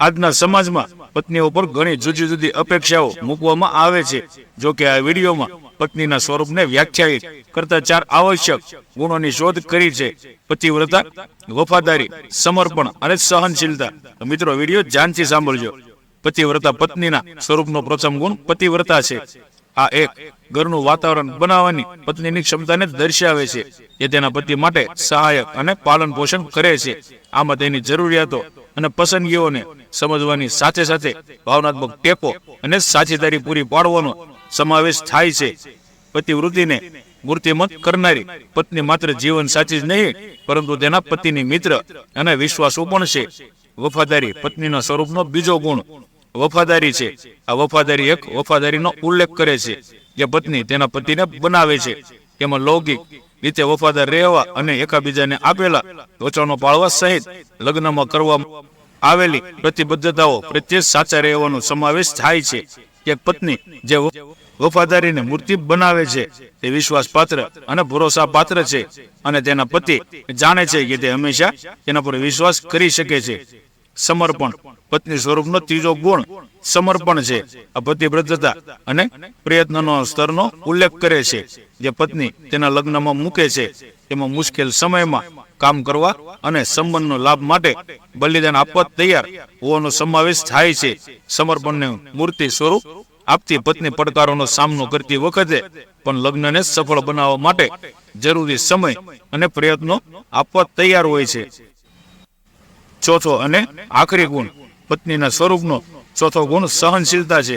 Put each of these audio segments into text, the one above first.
આજના સમાજમાં પત્નીઓ પર ઘણી જુદી જુદી અપેક્ષાઓ મૂકવામાં આવે છે. જો કે આ વિડીયોમાં પત્નીના સ્વરૂપને વ્યાખ્યાયિત કરતા ચાર આવશ્યક ગુણોની શોધ કરી છે. પતિવ્રતા, વફાદારી, સમર્પણ અને સહનશીલતા. મિત્રો, વીડિયો ધ્યાનથી સાંભળજો. પતિવ્રતા પત્નીના સ્વરૂપનો પ્રથમ ગુણ પતિવ્રતા છે. આ એક ઘરનું વાતાવરણ બનાવવાની પત્નીની ક્ષમતાને દર્શાવે છે. એ તેના પતિ માટે સહાયક અને પાલન પોષણ કરે છે. આમાં તેની જરૂરિયાતો અને પસંદગીઓને સમજવાની સાથે સાથે ભાવનાત્મક ટેકો અને સાચીદારી પૂરી પાડવાનો સમાવેશ થાય છે. પતિવૃત્તિને મૂર્તિમત કરનારી પત્ની માત્ર જીવન સાચી જ નહીં, પરંતુ તેના પતિની મિત્ર અને વિશ્વાસુ પણ છે. વફાદારી પત્નીના સ્વરૂપનો બીજો ગુણ વફાદારી છે. આ વફાદારી એક વફાદારીનો ઉલ્લેખ કરે છે જે પત્ની તેના પતિને બનાવે છે. તેમાં લૌકિક રીતે વફાદાર રહેવા અને એકાબીજાને આપેલા વચનો પાળવા સહિત લગ્નમાં કરવામાં આવેલી પ્રતિબદ્ધતાઓ પ્રત્યે સાચા રહેવાનો સમાવેશ થાય છે. કે પત્ની જે વફાદારીને મૂર્તિ બનાવે છે, તે વિશ્વાસપાત્ર અને ભરોસાપાત્ર છે અને તેના પતિ જાણે છે કે તે હંમેશા તેના પર વિશ્વાસ કરી શકે છે. સમર્પણ પત્ની સ્વરૂપનો ત્રીજો ગુણ સમર્પણ છે. આ પ્રતિબદ્ધતા અને પ્રયત્નનો સ્તરનો ઉલ્લેખ કરે છે. જે પત્ની તેના લગ્નમાં મૂકે છે, તેમાં મુશ્કેલ સમયમાં કામ કરવા અને સંબંધનો લાભ માટે બલિદાન આપવા તૈયાર. હોવાનો સમાવેશ થાય છે. સમર્પણને મૂર્તિ સ્વરૂપ આપતી પત્ની પડકારોનો સામનો કરતી વખતે પણ લગ્નને સફળ બનાવવા માટે જરૂરી સમય અને પ્રયત્નો આપવા તૈયાર હોય છે. ચોથો અને આખરી ગુણ, પત્નીના સ્વરૂપનો ચોથો ગુણ સહનશીલતા છે.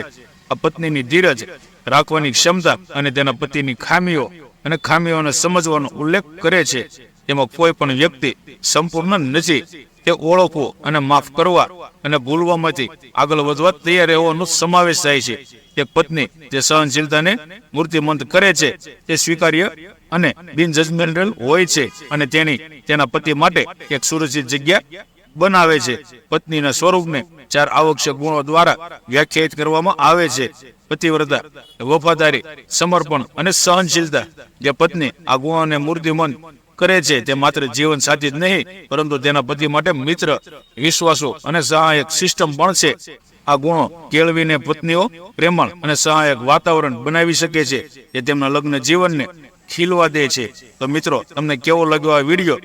આ પત્નીની ધીરજ, રાખવાની ક્ષમતા અને તેના પતિની ખામીઓ અને ખામીઓને સમજવાનો ઉલ્લેખ કરે છે. તેમાં કોઈ પણ વ્યક્તિ સંપૂર્ણ નથી તે ઓળખવો અને માફ કરવા અને ભૂલવામાંથી આગળ વધવા તૈયાર રહેવાનો સમાવેશ થાય છે. એક પત્ની જે સહનશીલતાને મૂર્તિમંત કરે છે, તે સ્વીકાર્ય અને બિનજજમેન્ટલ હોય છે અને તેની તેના પતિ માટે એક સુરક્ષિત જગ્યા બનાવે છે. પત્નીના સ્વરૂપને ચાર આવશ્યક ગુણો દ્વારા વ્યાખ્યાયિત કરવામાં આવે છે. પતિવ્રતા, વફાદારી, સમર્પણ અને સહનશીલતા. જે પત્ની આ ગુણોને મૂર્તિમંત કરે છે. તે માત્ર જીવન સાથી જ નહીં, પરંતુ તેના પતિ માટે મિત્ર, વિશ્વાસુ અને સહાયક સિસ્ટમ પણ છે. આ ગુણો કેળવીને પત્નીઓ પ્રેમળ અને સહાયક વાતાવરણ બનાવી શકે છે. જે તેમના લગ્ન જીવનને ખીલવા દે છે. તો મિત્રો, તમને કેવો લાગ્યો આ વીડિયો?